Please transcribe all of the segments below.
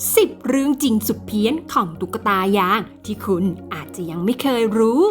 10 เรื่องจริงสุดเพี้ยนของตุ๊กตายาง ที่คุณอาจจะยังไม่เคยรู้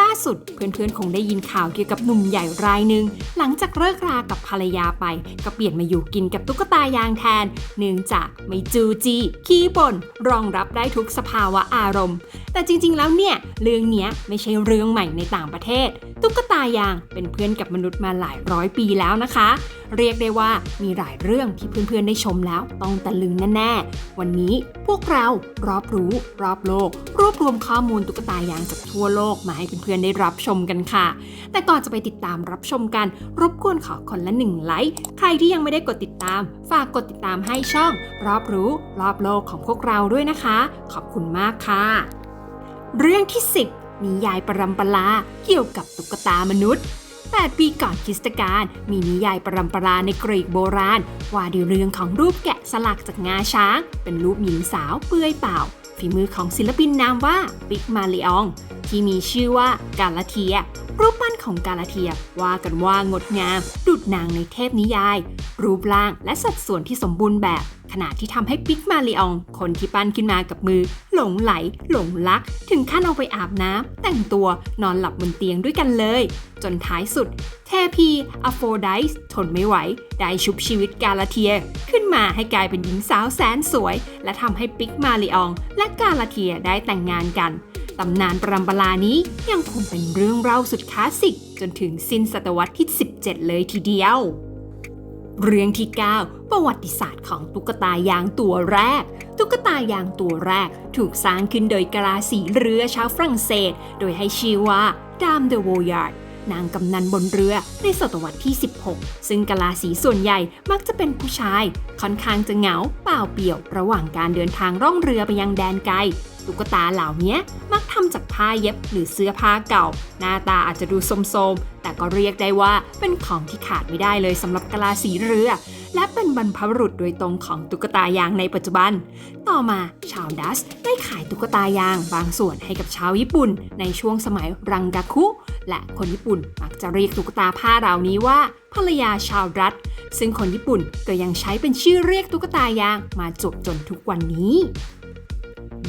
ล่าสุดเพื่อนๆ คงได้ยินข่าวเกี่ยวกับหนุ่มใหญ่รายหนึ่ง หลังจากเลิกรากับภรรยาไป ก็เปลี่ยนมาอยู่กินกับตุ๊กตายางแทน เนื่องจากไม่จูจีขี้บ่นรองรับได้ทุกสภาวะอารมณ์ แต่จริงๆแล้วเนี่ยเรื่องเนี้ยไม่ใช่เรื่องใหม่ในต่างประเทศ ตุ๊กตายางเป็นเพื่อนกับมนุษย์มาหลายร้อยปีแล้วนะคะ เรียกได้ว่ามีหลายเรื่องที่เพื่อนๆได้ชมแล้วต้องตะลึงแน่ๆ วันนี้พวกเรารอบรู้ รอบโลก รวบรวมข้อมูลตุ๊กตายางจากทั่วโลกมาให้เพื่อนๆได้รับชมกันค่ะ แต่ก่อนจะไปติดตามรับชมกัน รบกวนขอคนละหนึ่งไลค์ใครที่ยังไม่ได้กดติดตาม ฝากกดติดตามให้ช่อง รอบรู้ รอบโลกของพวกเราด้วยนะคะ ขอบคุณมากค่ะ เรื่องที่ 10นิยายปรำปราเกี่ยวกับตุ๊กตามนุษย์ 8 ปีก่อนคริสตกาลมีนิยายปรำปราในกรีกโบราณ ว่าด้วยเรื่องของรูปแกะสลักจากงาช้าง เป็นรูปหญิงสาวเปลือยเปล่า ฝีมือของศิลปินนามว่าปิกมาเลออง ที่มีชื่อว่ากาลาเทีย รูปปั้นของกาลาเทียว่ากันว่างดงาม ดุดนางในเทพนิยาย รูปร่างและสัดส่วนที่สมบูรณ์แบบ ขณะที่ทำให้ปิกมาลออง คนที่ปั้นขึ้นมากับมือ หลงไหล หลงรัก ถึงขั้นเอาไปอาบน้ำแต่งตัวนอนหลับบนเตียงด้วยกันเลย จนท้ายสุด เทพีอโฟไดส์ทนไม่ไหว ได้ชุบชีวิตกาลาเทีย ขึ้นมาให้กลายเป็นหญิงสาวแสนสวย และทำให้ปิกมาลออง และกาลาเทียได้แต่งงานกันตำนานปรำปรานี้ยังคงเป็นเรื่องเล่าสุดคลาสสิก จนถึงสิ้นศตวรรษที่ 17 เลยทีเดียว เรื่องที่ 9 ประวัติศาสตร์ของตุ๊กตายางตัวแรก ตุ๊กตายางตัวแรกถูกสร้างขึ้นโดยกะลาสีเรือชาวฝรั่งเศส โดยให้ชื่อว่าดามเดอโวยาร์ดนางกำนันบนเรือในศตวรรษที่ 16 ซึ่งกะลาสีส่วนใหญ่มักจะเป็นผู้ชาย ค่อนข้างจะเหงาเปล่าเปลี่ยว ระหว่างการเดินทางร่องเรือไปยังแดนไกล ตุ๊กตาเหล่านี้มักทำจากผ้าเย็บหรือเสื้อผ้าเก่า หน้าตาอาจจะดูโทมๆแต่ก็เรียกได้ว่าเป็นของที่ขาดไม่ได้เลยสำหรับกะลาสีเรือ และเป็นบรรพบุรุษโดยตรงของตุ๊กตายางในปัจจุบัน ต่อมาชาวดัสได้ขายตุ๊กตายางบางส่วนให้กับชาวญี่ปุ่น ในช่วงสมัยรังกาคุ และคนญี่ปุ่นมักจะเรียกตุ๊กตาผ้าเหล่านี้ว่าภรรยาชาวรัฐ ซึ่งคนญี่ปุ่นก็ยังใช้เป็นชื่อเรียกตุ๊กตายางมาจบจนทุกวันนี้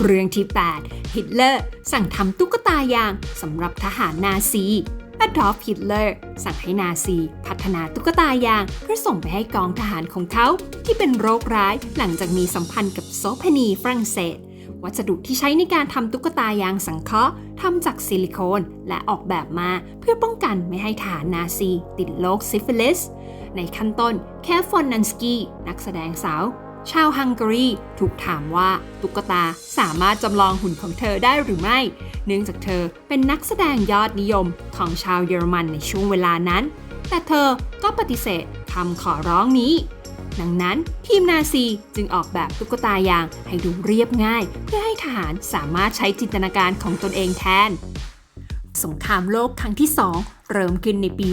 เรื่องที่ 8 ฮิตเลอร์สั่งทำตุ๊กตายางสำหรับทหารนาซีอดอล์ฟฮิตเลอร์สั่งให้นาซี พัฒนาตุ๊กตายางเพื่อส่งไปให้กองทหารของเขาที่เป็นโรคร้ายหลังจากมีสัมพันธ์กับโซเพนีฝรั่งเศส วัสดุที่ใช้ในการทำตุ๊กตายางสังเคราะห์ทำจากซิลิโคนและออกแบบมาเพื่อป้องกันไม่ให้ทหารนาซีติดโรคซิฟิลิส ในขั้นต้นแคฟฟอนนันสกีนักแสดงสาว ชาวฮังการีถูกถามว่าตุ๊กตาสามารถจำลองหุ่นของเธอได้หรือไม่ เนื่องจากเธอเป็นนักแสดงยอดนิยมของชาวเยอรมันในช่วงเวลานั้น แต่เธอก็ปฏิเสธคำขอร้องนี้ ดังนั้นทีมนาซีจึงออกแบบตุ๊กตายางให้ดูเรียบง่าย เพื่อให้ทหารสามารถใช้จินตนาการของตนเองแทน สงครามโลกครั้งที่2เริ่มขึ้นในปี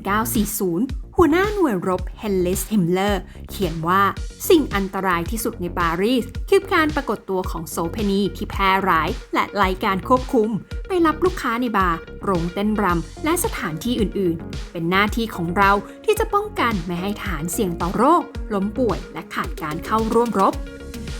1940 หัวหน้าหน่วยรบเฮนเลสฮิมเลอร์เขียนว่าสิ่งอันตรายที่สุดในปารีสคือการปรากฏตัวของโซเพนีที่แพร่ร้าย และไร้การควบคุม ไปรับลูกค้าในบาร์โรงเต้นรำและสถานที่อื่นๆ เป็นหน้าที่ของเราที่จะป้องกันไม่ให้ฐานเสี่ยงต่อโรค ล้มป่วยและขาดการเข้าร่วมรบ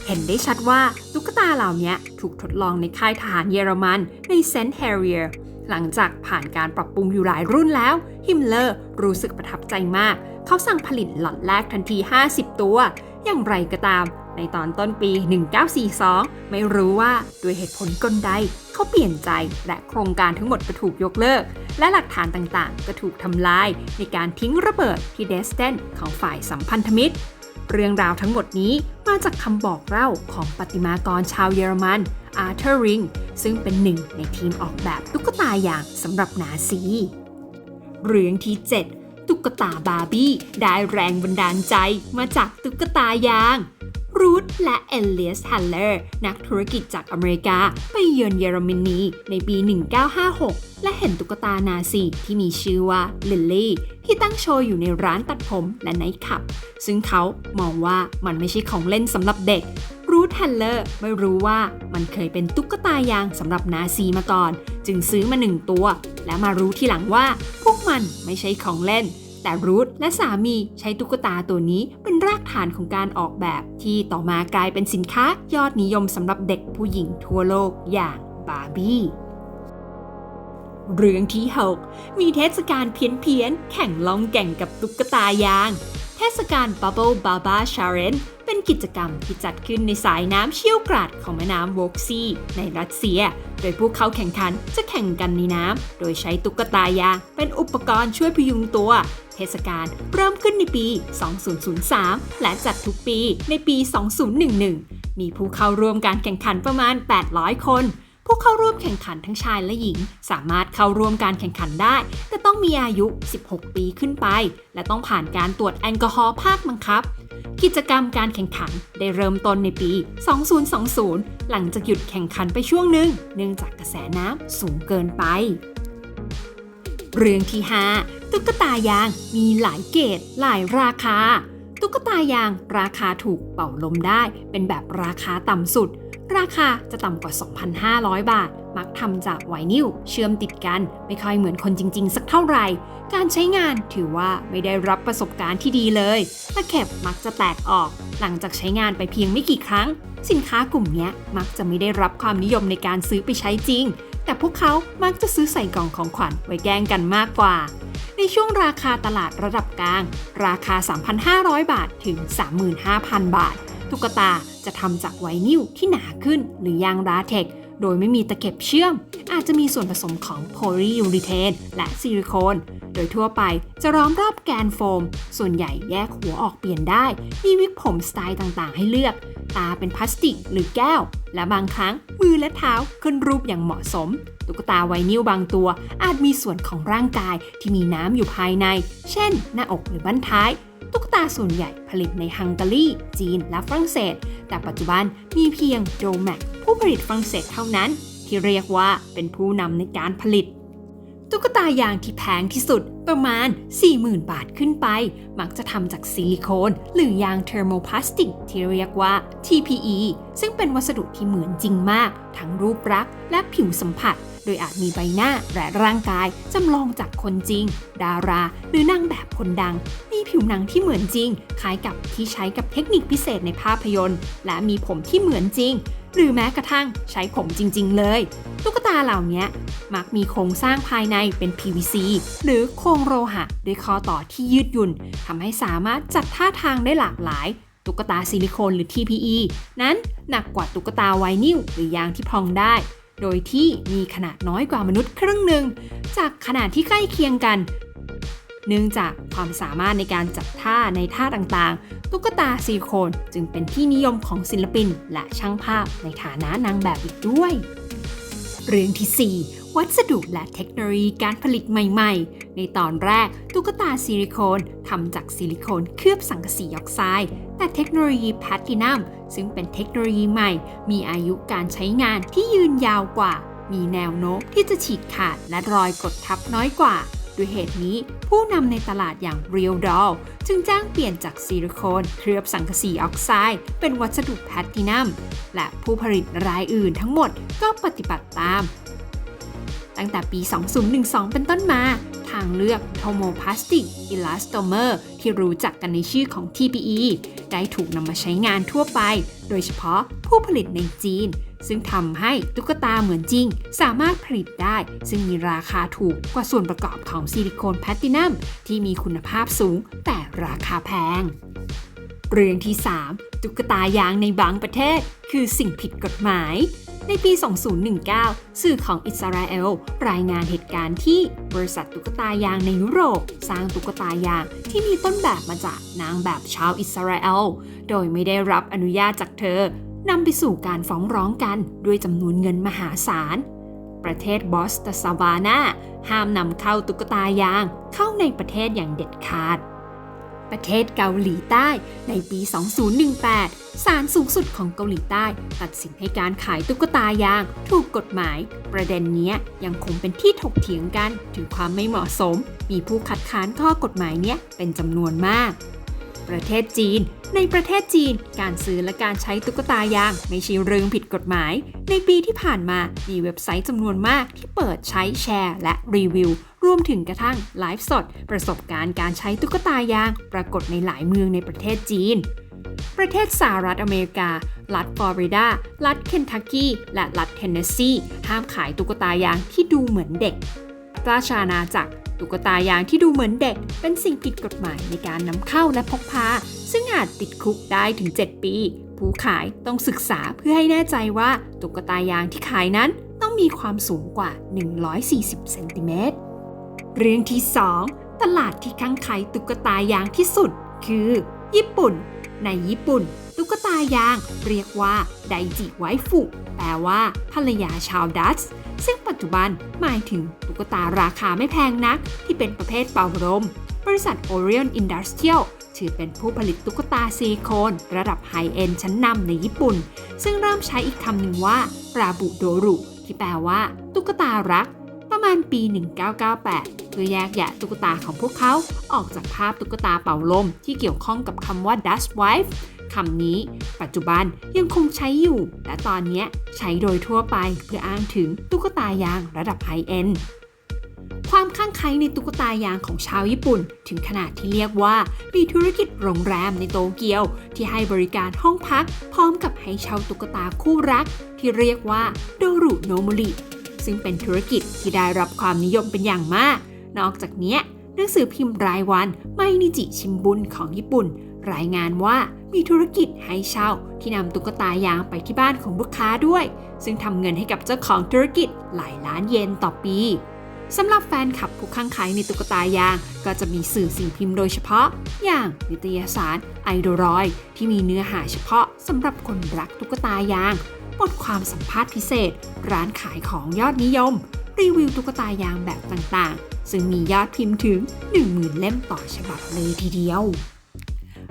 เห็นได้ชัดว่าตุ๊กตาเหล่านี้ถูกทดลองในค่ายทหารเยอรมันในเซนต์แฮร์เรียร์ หลังจากผ่านการปรับปรุงอยู่หลายรุ่นแล้ว ฮิมเลอร์รู้สึกประทับใจมาก เขาสั่งผลิตหลอดแรกทันที 50 ตัว อย่างไรก็ตาม ในตอนต้นปี 1942 ไม่รู้ว่าด้วยเหตุผลกลใด เขาเปลี่ยนใจและโครงการทั้งหมดก็ถูกยกเลิก และหลักฐานต่างๆ ก็ถูกทำลาย ในการทิ้งระเบิดที่เดสเทนของฝ่ายสัมพันธมิตร เรื่องราวทั้งหมดนี้มาจากคำบอกเล่าของปฏิมากรชาวเยอรมัน อาร์เธอร์ริงซึ่งเป็นหนึ่งในทีมออกแบบตุ๊กตาอย่างสำหรับนาซีเรื่องที่ 7 ตุ๊กตาบาร์บี้ ได้แรงบันดาลใจมาจากตุ๊กตายางรูธและเอลเลียสฮันเลอร์นักธุรกิจจากอเมริกา ไปเยือนเยอรมนีในปี 1956 และเห็นตุ๊กตานาซีที่มีชื่อว่าลิลลี่ ที่ตั้งโชว์อยู่ในร้านตัดผมและไนท์คลับ ซึ่งเขามองว่ามันไม่ใช่ของเล่นสำหรับเด็ก รูธแฮนเลอร์ไม่รู้ว่ามันเคยเป็นตุ๊กตายางสำหรับนาซีมาก่อน จึงซื้อมาหนึ่งตัว และมารู้ทีหลังว่า พวกมันไม่ใช่ของเล่น แต่รูทและสามีใช้ตุ๊กตาตัวนี้เป็นรากฐานของการออกแบบ ที่ต่อมากลายเป็นสินค้ายอดนิยมสำหรับเด็กผู้หญิงทั่วโลกอย่างบาร์บี้เรื่องที่ 6 มีเทศกาลเพี้ยนๆแข่งล่องแก่งกับตุ๊กตายาง เทศกาล Bubble Baba Challenge เป็นกิจกรรมที่จัดขึ้นในสายน้ำเชี่ยวกราดของแม่น้ำโวกซีในรัสเซีย โดยผู้เข้าแข่งขันจะแข่งกันในน้ำ โดยใช้ตุ๊กตายางเป็นอุปกรณ์ช่วยพยุงตัว เทศกาลเริ่มขึ้นในปี 2003 และจัดทุกปีในปี 2011 มีผู้เข้าร่วมการแข่งขันประมาณ 800 คนผู้เข้าร่วมแข่งขันทั้งชายและหญิง สามารถเข้าร่วมการแข่งขันได้ แต่ต้องมีอายุ 16 ปีขึ้นไป และต้องผ่านการตรวจแอลกอฮอล์ภาคบังคับ กิจกรรมการแข่งขันได้เริ่มต้นในปี 2020 หลังจากหยุดแข่งขันไปช่วงหนึ่งเนื่องจากกระแสน้ำสูงเกินไป เรื่องที่ 5 ตุ๊กตายางมีหลายเกรดหลายราคา ตุ๊กตายางราคาถูกเป่าลมได้ เป็นแบบราคาต่ำสุด ราคาจะต่ำกว่า 2,500 บาท มักทำจากไวนิลเชื่อมติดกัน ไม่ค่อยเหมือนคนจริง ๆ สักเท่าไหร่ การใช้งานถือว่าไม่ได้รับประสบการณ์ที่ดีเลยตะเข็บมักจะแตกออก หลังจากใช้งานไปเพียงไม่กี่ครั้ง สินค้ากลุ่มนี้มักจะไม่ได้รับความนิยมในการซื้อไปใช้จริง แต่พวกเขามักจะซื้อใส่กล่องของขวัญไว้แกล้งกันมากกว่าในช่วงราคาตลาดระดับกลาง ราคา 3,500 บาทถึง 35,000 บาท ตุ๊กตาจะทำจากไวนิลที่หนาขึ้นหรือยางราเทกโดยไม่มีตะเข็บเชื่อม อาจจะมีส่วนผสมของโพลียูริเทนและซิลิโคน โดยทั่วไปจะล้อมรอบแกนโฟม ส่วนใหญ่แยกหัวออกเปลี่ยนได้ มีวิกผมสไตล์ต่างๆ ให้เลือก ตาเป็นพลาสติกหรือแก้ว และบางครั้งมือและเท้าขึ้นรูปอย่างเหมาะสมตุ๊กตาไวนิลบางตัว อาจมีส่วนของร่างกายที่มีน้ำอยู่ภายใน เช่น หน้าอกหรือบั้นท้าย ตุ๊กตาส่วนใหญ่ผลิตในฮังการี จีน และฝรั่งเศส แต่ปัจจุบันมีเพียงโดแมกผู้ผลิตฝรั่งเศสเท่านั้น ที่เรียกว่าเป็นผู้นำในการผลิต ตุ๊กตายางที่แพงที่สุดประมาณ 40,000 บาทขึ้นไป มักจะทำจากซิลิโคน หรือยางเทอร์โมพลาสติก ที่เรียกว่า TPE ซึ่งเป็นวัสดุที่เหมือนจริงมาก ทั้งรูปลักษณ์และผิวสัมผัส โดยอาจมีใบหน้าและร่างกายจำลองจากคนจริง ดารา หรือนางแบบคนดัง มีผิวหนังที่เหมือนจริง คล้ายกับที่ใช้กับเทคนิคพิเศษในภาพยนตร์ และมีผมที่เหมือนจริง หรือแม้กระทั่งใช้ผมจริง ๆ เลย ตุ๊กตาเหล่านี้มักมีโครงสร้างภายในเป็น PVC หรือโครงโลหะด้วยคอต่อที่ยืดหยุ่นทำให้สามารถจัดท่าทางได้หลากหลายตุ๊กตาซิลิโคนหรือ TPE นั้นหนักกว่าตุ๊กตาไวนิลหรือยางที่พองได้ โดยที่มีขนาดน้อยกว่ามนุษย์ครึ่งหนึ่ง จากขนาดที่ใกล้เคียงกัน เนื่องจากความสามารถในการจัดท่าในท่าต่างๆ ตุ๊กตาซีโคนจึงเป็นที่นิยมของศิลปินและช่างภาพในฐานะนางแบบอีกด้วย เรื่องที่ 4 วัสดุและเทคโนโลยีการผลิตใหม่ๆ ในตอนแรกตุ๊กตาซิลิโคนทำจากซิลิโคนเคลือบสังกะสีออกไซด์แต่เทคโนโลยีแพลตินัมซึ่งเป็นเทคโนโลยีใหม่ มีอายุการใช้งานที่ยืนยาวกว่า มีแนวโน้มที่จะฉีกขาดและรอยกดทับน้อยกว่าด้วยเหตุนี้ผู้นำในตลาดอย่าง Real Doll จึงจ้างเปลี่ยนจากซิลิโคนเคลือบสังกะสีออกไซด์เป็นวัสดุแพลตินัม และผู้ผลิตรายอื่นทั้งหมดก็ปฏิบัติตาม ตั้งแต่ปี 2012 เป็นต้นมา ทางเลือกโทโมพลาสติกอิลาสโตเมอร์ที่รู้จักกันในชื่อของ TPE ได้ถูกนำมาใช้งานทั่วไป โดยเฉพาะผู้ผลิตในจีน ซึ่งทำให้ตุ๊กตาเหมือนจริง สามารถผลิตได้ ซึ่งมีราคาถูกกว่าส่วนประกอบของซิลิโคนแพลตินัมที่มีคุณภาพสูงแต่ราคาแพง เรื่องที่ 3 ตุ๊กตายางในบางประเทศ คือสิ่งผิดกฎหมาย ในปี 2019 สื่อของอิสราเอล รายงานเหตุการณ์ที่บริษัทตุ๊กตายางในยุโรป สร้างตุ๊กตายางที่มีต้นแบบมาจากนางแบบชาวอิสราเอล โดยไม่ได้รับอนุญาตจากเธอนำไปสู่การฟ้องร้องกันด้วยจำนวนเงินมหาศาล ประเทศบอสตาซาวานาห้ามนำเข้าตุ๊กตายางเข้าในประเทศอย่างเด็ดขาด ประเทศเกาหลีใต้ ในปี 2018 ศาลสูงสุดของเกาหลีใต้ ตัดสินให้การขายตุ๊กตายาง ถูกกฎหมาย ประเด็นนี้ยยังคงเป็นที่ถกเถียงกันถึงความไม่เหมาะสม มีผู้คัดค้านข้อกฎหมายเนี้ยเป็นจำนวนมาก ประเทศจีนในประเทศจีน การซื้อและการใช้ตุ๊กตายางไม่ใช่เรื่องผิดกฎหมาย ในปีที่ผ่านมามีเว็บไซต์จำนวนมากที่เปิดใช้แชร์และรีวิว รวมถึงกระทั่งไลฟ์สด ประสบการณ์การใช้ตุ๊กตายาง ปรากฏในหลายเมืองในประเทศจีน ประเทศสหรัฐอเมริกา รัฐฟลอริดา รัฐเคนทักกี้ และรัฐเทนเนสซี ห้ามขายตุ๊กตายางที่ดูเหมือนเด็ก ราชอาณาจักรตุ๊กตายางที่ดูเหมือนเด็ก เป็นสิ่งผิดกฎหมายในการนำเข้าและพกพา ซึ่งอาจติดคุกได้ถึง 7 ปี ผู้ขายต้องศึกษาเพื่อให้แน่ใจว่าตุ๊กตายางที่ขายนั้นต้องมีความสูงกว่า 140 เซนติเมตร เรื่องที่ 2 ตลาดที่ข้างใครตุ๊กตายางที่สุด คือ ญี่ปุ่น ในญี่ปุ่น ตุ๊กตายางเรียกว่าไดจิไวฟุ แปลว่า ภรรยาชาวดัตช์ซึ่งปัจจุบันหมายถึงตุ๊กตาราคาไม่แพงนัก ที่เป็นประเภทเป่าลมบริษัท Orion Industrial ถือเป็นผู้ผลิตตุ๊กตาซิลิโคน ระดับไฮเอ็นชั้นนำในญี่ปุ่น ซึ่งเริ่มใช้อีกคำหนึ่งว่าปราบุโดรุ ที่แปลว่า ตุ๊กตารัก ประมาณปี 1998 เพื่อแยกแยะตุ๊กตาของพวกเขา ออกจากภาพตุ๊กตาเป่าลมที่เกี่ยวข้องกับคำว่า Dust Wife คำนี้ ปัจจุบันยังคงใช้อยู่ และตอนนี้ใช้โดยทั่วไปเพื่ออ้างถึงตุ๊กตายางระดับไฮเอ็นความข้างใครในตุ๊กตายางของชาวญี่ปุ่น ถึงขนาดที่เรียกว่า มีธุรกิจโรงแรมในโตเกียว ที่ให้บริการห้องพัก พร้อมกับให้เช่าตุ๊กตาคู่รัก ที่เรียกว่าโดรุโนมุริซึ่งเป็นธุรกิจที่ได้รับความนิยมเป็นอย่างมาก นอกจากนี้หนังสือพิมพ์รายวันไมนิจิชิมบุนของญี่ปุ่น รายงานว่ามีธุรกิจให้เช่าที่นำตุ๊กตายางไปที่บ้านของลูกค้าด้วย ซึ่งทำเงินให้กับเจ้าของธุรกิจหลายล้านเยนต่อปีสำหรับแฟนคลับผู้ข้างใครในตุ๊กตายาง ก็จะมีสื่อสิ่งพิมพ์โดยเฉพาะ อย่างนิตยสารไอดอรอยที่มีเนื้อหาเฉพาะสำหรับคนรักตุ๊กตายาง บทความสัมภาษณ์พิเศษ ร้านขายของยอดนิยม รีวิวตุ๊กตายางแบบต่างๆ ซึ่งมียอดพิมพ์ถึง 10,000 เล่มต่อฉบับเลยทีเดียว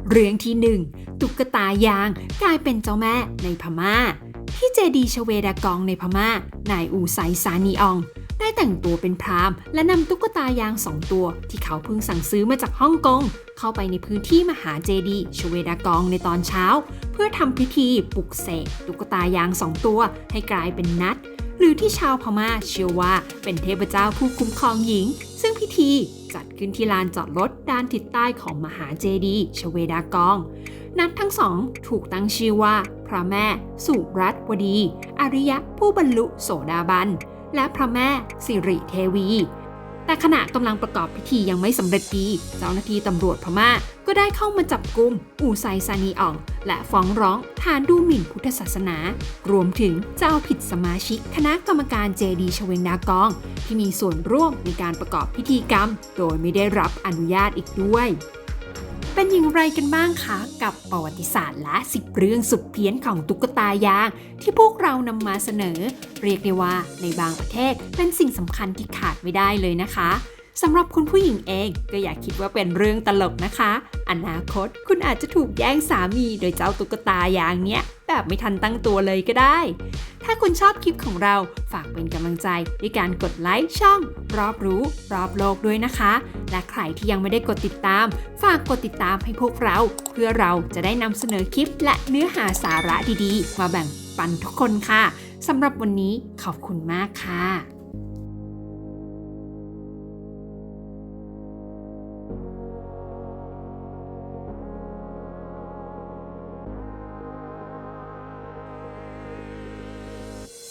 เรื่องที่ 1 ตุ๊กตายางกลายเป็นเจ้าแม่ในพม่า ที่เจดีชเวดากองในพม่า นายอูไซซานีออง ได้แต่งตัวเป็นพราหมณ์และนำตุ๊กตายางสองตัว ที่เขาเพิ่งสั่งซื้อมาจากฮ่องกงเข้าไปในพื้นที่มหาเจดีชเวดากองในตอนเช้า เพื่อทำพิธีปลุกเสกตุ๊กตายางสองตัวให้กลายเป็นนัด หรือที่ชาวพม่าเชื่อว่าเป็นเทพเจ้าผู้คุ้มครองหญิง ซึ่งพิธีจัดขึ้นที่ลานจอดรถด้านทิศใต้ของมหาเจดีย์ชเวดากอง นัดทั้งสองถูกตั้งชื่อว่า พระแม่ สุรัตวดี อริยะผู้บรรลุโสดาบัน และพระแม่สิริเทวี แต่ขณะกำลังประกอบพิธียังไม่สำเร็จดี เจ้าหน้าที่ตำรวจพม่าก็ได้เข้ามาจับกลุ่มอูไซซานีอ่อง และฟ้องร้องฐานดูหมิ่นพุทธศาสนา รวมถึงจะเอาผิดสมาชิกคณะกรรมการเจดีชเวงดากอง ที่มีส่วนร่วมในการประกอบพิธีกรรม โดยไม่ได้รับอนุญาตอีกด้วย เป็นอย่างไรกันบ้างคะกับประวัติศาสตร์และสิบเรื่องสุดเพี้ยนของตุ๊กตายาง ที่พวกเรานำมาเสนอ เรียกได้ว่าในบางประเทศเป็นสิ่งสำคัญที่ขาดไม่ได้เลยนะคะ สำหรับคุณผู้หญิงเองก็อย่าคิดว่าเป็นเรื่องตลกนะคะ อนาคตคุณอาจจะถูกแย่งสามีโดยเจ้าตุ๊กตาอย่างเนี้ย แบบไม่ทันตั้งตัวเลยก็ได้ ถ้าคุณชอบคลิปของเราฝากเป็นกำลังใจด้วยการกดไลค์ช่อง รอบรู้รอบโลกด้วยนะคะ และใครที่ยังไม่ได้กดติดตาม ฝากกดติดตามให้พวกเรา เพื่อเราจะได้นำเสนอคลิป และเนื้อหาสาระดีๆ มาแบ่งปันทุกคนค่ะสำหรับวันนี้ขอบคุณมากค่ะ